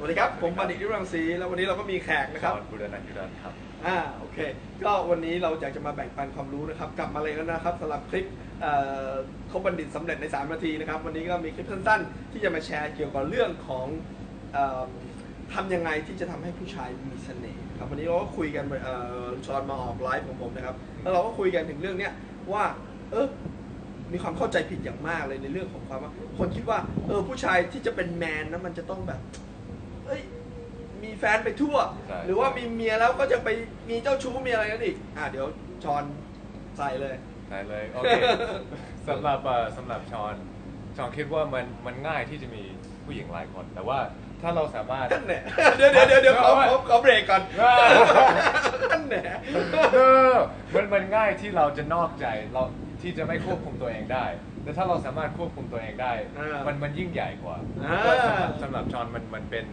สวัสดีครับ ผมบัณฑิตยุรังสีแล้ววันนี้เราก็มีแขกนะครับชอนบุรณะยุรันครับ อ่า โอเค ก็วันนี้เราอยากจะมาแบ่งปันความรู้นะครับ กลับมาเลยแล้วนะครับสำหรับคลิปเอ่อคบบัณฑิตสำเร็จใน 3 นาทีนะครับ วันนี้ก็มีคลิปสั้นๆ ที่จะมาแชร์เกี่ยวกับเรื่องของเอ่อทำยังไงที่จะทำให้ผู้ชายมีเสน่ห์ครับ วันนี้เราก็คุยกันเอ่อชอนมาออกไลฟ์ของผมนะครับ แล้วเราก็คุยกันถึงเรื่องเนี้ยว่า เออมีความเข้าใจผิดอย่างมากเลยในเรื่องของความว่า คนคิดว่า เออผู้ชายที่จะเป็นแมนนะมันจะต้องแบบเอ้ยมี แฟนไปทั่ว ใช่ หรือว่ามีเมียแล้วก็จะไปมีเจ้าชู้มีอะไรกันอีก อะเดี๋ยวชอนใส่เลยได้เลยโอเคสำหรับเอ่อสำหรับชอนชอนคิดว่ามันมันง่ายที่จะมีผู้หญิงหลายคน แต่ว่าถ้าเราสามารถนั่นแหละเดี๋ยวเดี๋ยวเดี๋ยวเดี๋ยวขอขอขอเบรกก่อนอ่านั่นแหละเออมันมันง่ายที่เราจะนอกใจเราที่จะไม่ควบคุมตัวเองได้ แต่ถ้าเราสามารถควบคุมตัวเองได้ อ่ามัมันมันยิ่งใหญ่กว่าอ่า ก็สำหรับสำหรับชอนมันมันเป็น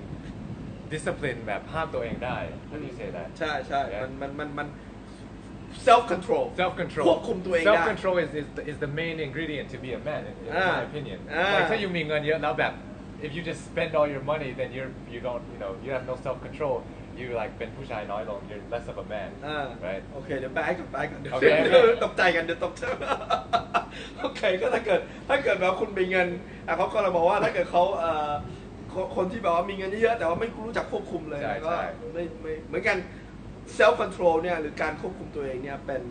discipline แบบห้ามตัวเองได้อันนี้เซได้ใช่ใช่มันมันมันมัน self control self control ควบคุมตัวเองได้ self control is is the, is the main ingredient to be a man in, in อ่า my opinion อ่า like ถ้าอยู่มีเงินเยอะแล้วแบบ if you just spend all your money then you're you don't you know you have no self control you like เป็นผู้ชายน้อยลง you're less of a man อ่า right โอเค เดี๋ยวแบกก่อนแบกก่อนเดี๋ยวโอเค เดี๋ยวตกใจกันเดี๋ยวตกใจโอเคก็ถ้าเกิดถ้าเกิดแบบคุณมีเงินอะเขาก็เราบอกว่าถ้าเกิดเขาเอ่อ คนคนที่แบบว่ามีเงินเยอะๆแต่ว่าไม่รู้จักควบคุมเลยใช่ก็ใช่ ไม่ไม่เหมือนกัน self control เนี่ยหรือการควบคุมตัวเองเนี่ยเป็น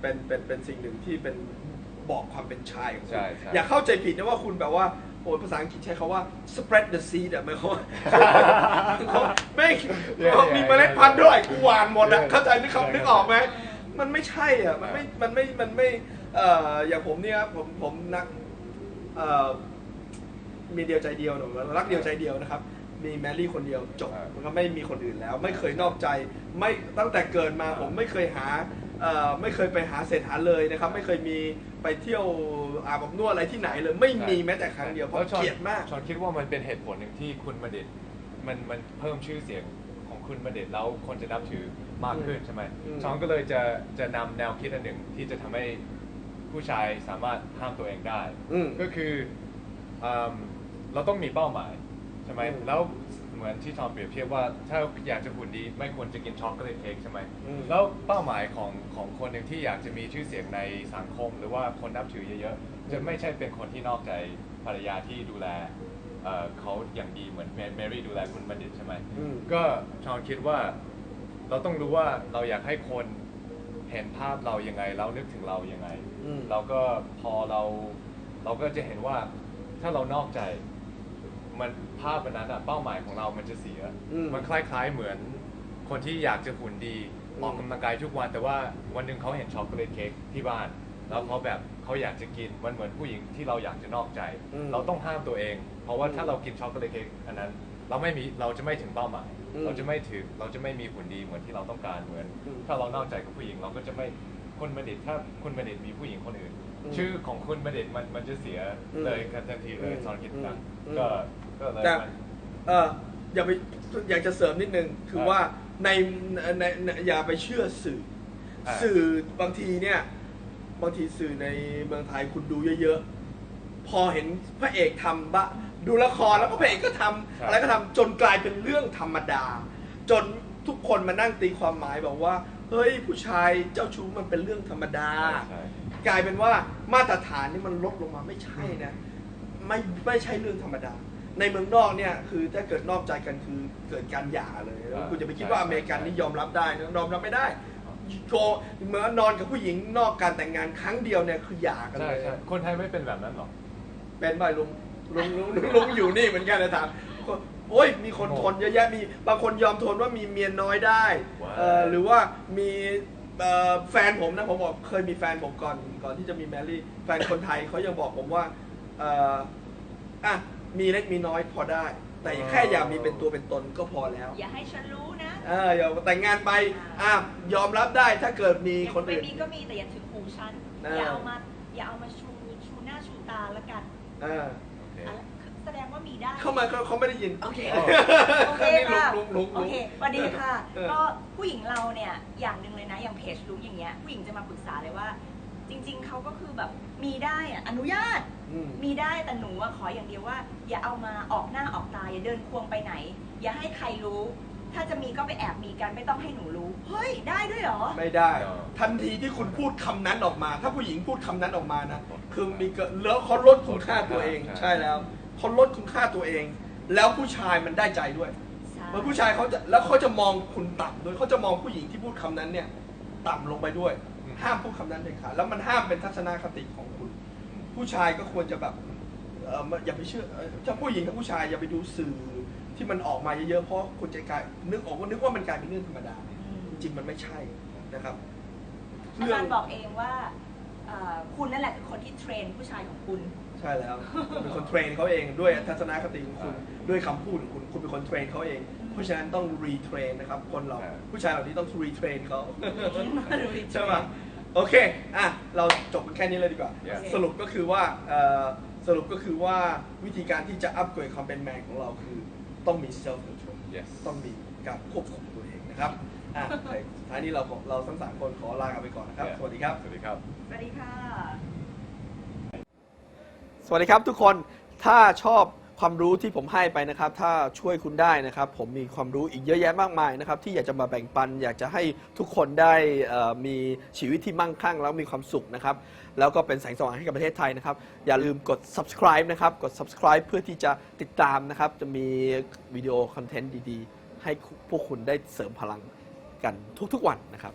เป็นเป็นเป็นสิ่งหนึ่งที่เป็นบอกความเป็นชายของคุใช่ณใช่ อย่าเข้าใจผิดนะว่าคุณแบบว่าโอ้ยภาษาอังกฤษใช้คาว่า spread the seed อะหมายความว่าเขาไม่ง Yeah, เขามี yeah, เมล็ดพันธุ์ด้วยกูหวานหมดอะ Yeah, เข้าใจนึกเขา yeah, นึกออกไหมมันไม่ใช่อะมันไม่มันไม่มันไม่เอ่ออย่างผมเนี่ยผมผมนัก เอ่อ มีเดียวใจเดียวหนูรักเดียวใจเดียวนะครับ มีแมรี่คนเดียวจบอ่ามันก็ไม่มีคนอื่นแล้ว ไม่เคยนอกใจ ไม่ตั้งแต่เกิดมาผมไม่เคยหาเอ่อไม่เคยไปหาเศษหาเลยนะครับ ไม่เคยมีไปเที่ยวอาบอบนวดอะไรที่ไหนเลย ไม่มีแม้แต่ครั้งเดียวเพราะแล้วชอนเกลียดมากชอนคิดว่ามันเป็นเหตุผลหนึ่งที่คุณมาเด็ดมันมันเพิ่มชื่อเสียงของคุณมาเด็ดแล้วคนจะนับถือมากขึ้นใช่ไหมอืมชอนก็เลยจะจะนำแนวคิดอันหนึ่งที่จะทำให้ผู้ชายสามารถห้ามตัวเองได้อืมก็คืออืม เราต้องมีเป้าหมายใช่ไหมอืมแล้วเหมือนที่ชอนเปรียบเทียบว่าถ้าอยากจะหุ่นดีไม่ควรจะกินช็อกโกแลตเค้กใช่ไหมอืม แล้วเป้าหมายของของคนหนึ่งที่อยากจะมีชื่อเสียงในสังคม หรือว่าคนนับถือเยอะๆจะไม่ใช่เป็นคนที่นอกใจภรรยาที่ดูแลเอ่อเขาอย่างดีเหมือนแมแมรี่ดูแลคุณบัณฑิตใช่ไหม อืม ก็ชอนคิดว่าเราต้องรู้ว่าเราอยากให้คนเห็นภาพเรายังไงแล้วนึกถึงเรายังไง อืม เราก็พอเราเราก็จะเห็นว่าถ้าเรานอกใจ มันภาพมันนั้นอะเป้าหมายของเรามันจะเสีย อืม มันคล้ายๆเหมือนคนที่อยากจะหุ่นดีอืม ออกกำลังกายทุกวัน แต่ว่าวันหนึ่งเขาเห็นช็อกโกแลตเค้กที่บ้าน แล้วเขาแบบเขาอยากจะกินมันเหมือนผู้หญิงที่เราอยากจะนอกใจ อืม เราต้องห้ามตัวเอง เพราะว่าอืมถ้าเรากินช็อกโกแลตเค้กอันนั้น เราไม่มีเราจะไม่ถึงเป้าหมาย อืมเราจะไม่ถึงเราจะไม่มีหุ่นดีเหมือนที่เราต้องการเหมือน อืมถ้าเรานอกใจกับผู้หญิงเราก็จะไม่คุณบัณฑิตถ้าคุณบัณฑิตมีผู้หญิงคนอื่น อืมชื่อของคุณบัณฑิตมันมันจะเสียอืมเลยทันทีเลยอืมตอนคิดตังอืม ก็ ก็เลยแต่มันเอออย่าไปอยากจะเสริมนิดนึง คือครับว่าในในในอย่าไปเชื่อสื่อ อ่า สื่อบางทีเนี่ย บางทีสื่อในเมืองไทยคุณดูเยอะๆ พอเห็นพระเอกทำบะดูละครแล้วก็พระเอกก็ทำอะไรก็ทำจนกลายเป็นเรื่องธรรมดา จนทุกคนมานั่งตีความหมายบอกว่า เฮ้ยผู้ชายเจ้าชู้มันเป็นเรื่องธรรมดา ใช่กลายเป็นว่ามาตรฐานนี่มันลดลงมาไม่ใช่นะ ไม่ไม่ใช่เรื่องธรรมดา ในเมืองนอกเนี่ยคือถ้าเกิดนอกใจกันคือเกิดการหย่าเลยแล้วคุณจะไปคิดว่าอเมริกันนี่ยอมรับได้นะยอมรับไม่ได้โกเหมื่อนนอนกับผู้หญิงนอกการแต่งงานครั้งเดียวเนี่ยคือหย่ากันใช่เลยใช่คนไทยไม่เป็นแบบนั้นหรอกเป็นบ่อยลุงลุงลุงลุงลุงอยู่นี่เหมือนกันนะถามโอ้ยมีคนทนเยอะแยะมีบางคนยอมทนว่ามีเมียน้อยได้เอ่อหรือว่ามีเอ่อแฟนผมนะผมบอกเคยมีแฟนผมก่อนก่อนที่จะมีแมรี่แฟนคนไทยเขายังบอกผมว่าเอ่ออะ มีเล็กมีน้อยพอได้ แต่แค่อย่ามีเป็นตัวเป็นตนก็พอแล้ว อย่าให้ฉันรู้นะเอออย่าแต่งงานไปอะยอมรับได้ถ้าเกิดมีคนไม่อื่นมีก็มีแต่อย่าถึงหูฉันเอออย่าเอามาอย่าเอามาชูชูหน้าชูตาละกันเออโอเคอะแสดงว่ามีได้ เข้ามาเขาเขาไม่ได้ยิน โอเคอ๋อโอเคค่ะลุงลุงลุงโอเคสวัสดีค่ะเออก็ผู้หญิงเราเนี่ยอย่างหนึ่งเลยนะ อย่างเพจลุงอย่างเงี้ย ผู้หญิงจะมาปรึกษาเลยว่า จริง ๆเขาก็คือแบบมีได้อะอนุญาต อืม มีได้แต่หนูอะขออย่างเดียวว่า อย่าเอามาออกหน้าออกตาอย่าเดินควงไปไหน อย่าให้ใครรู้ ถ้าจะมีก็ไปแอบมีกันไม่ต้องให้หนูรู้ เฮ้ยได้ด้วยเหรอ ไม่ได้ เออ ทันทีที่คุณพูดคำนั้นออกมา ถ้าผู้หญิงพูดคำนั้นออกมานะคือมีเกิดแล้วเขาลดคุณค่าตัวเอง ใช่ใช่แล้วเขาลดคุณค่าตัวเอง แล้วผู้ชายมันได้ใจด้วยใช่เมื่อผู้ชายเขาจะแล้วเขาจะมองคุณต่ำด้วยเขาจะมองผู้หญิงที่พูดคำนั้นเนี่ย ต่ำลงไปด้วย ห้ามพูดคำนั้นเด็ดขาดแล้วมันห้ามเป็นทัศนคติของคุณ ผู้ชายก็ควรจะแบบเอออย่าไปเชื่อเอ่อถ้าผู้หญิงกับผู้ชายอย่าไปดูสื่อที่มันออกมาเยอะๆเพราะคุณจะกลายนึกออกว่านึกว่ามันกลายเป็นเรื่องธรรมดาอืมจริงๆมันไม่ใช่นะครับอาจารย์บอกเองว่าเอ่อคุณนั่นแหละคือคนที่เทรนผู้ชายของคุณ ใช่แล้วคุณเป็นคนเทรนเขาเองด้วยทัศนคติของคุณด้วยคำพูดของคุณ คุณเป็นคนเทรนเขาเอง เพราะฉะนั้นต้องรีเทรนนะครับคนเราใช่ผู้ชายเหล่านี้ต้องรีเทรนเขา retrain ใช่ป่ะโอเค อะ เราจบกันแค่นี้เลยดีกว่า Yeah สรุปก็คือว่าเอ่อสรุปก็คือว่าวิธีการที่จะอัพเกรดความเป็นแมนของเราคือต้องมี self control yes ต้องมีการควบคุมตัวเองนะครับ อะในท้ายนี้เราขอเราทั้งสามคนขอลากันไปก่อนนะครับ Yeah สวัสดีครับ สวัสดีครับ สวัสดีค่ะ สวัสดีครับทุกคน ถ้าชอบ ความรู้ที่ผมให้ไปนะครับ ถ้าช่วยคุณได้นะครับ ผมมีความรู้อีกเยอะแยะมากมายนะครับ ที่อยากจะมาแบ่งปัน อยากจะให้ทุกคนได้เอ่อมีชีวิตที่มั่งคั่งแล้วมีความสุขนะครับ แล้วก็เป็นแสงสว่างให้กับประเทศไทยนะครับ อย่าลืมกด subscribe นะครับ กด subscribe เพื่อที่จะติดตามนะครับ จะมีวิดีโอคอนเทนต์ดีๆ ให้พวกคุณได้เสริมพลังกันทุกๆวันนะครับ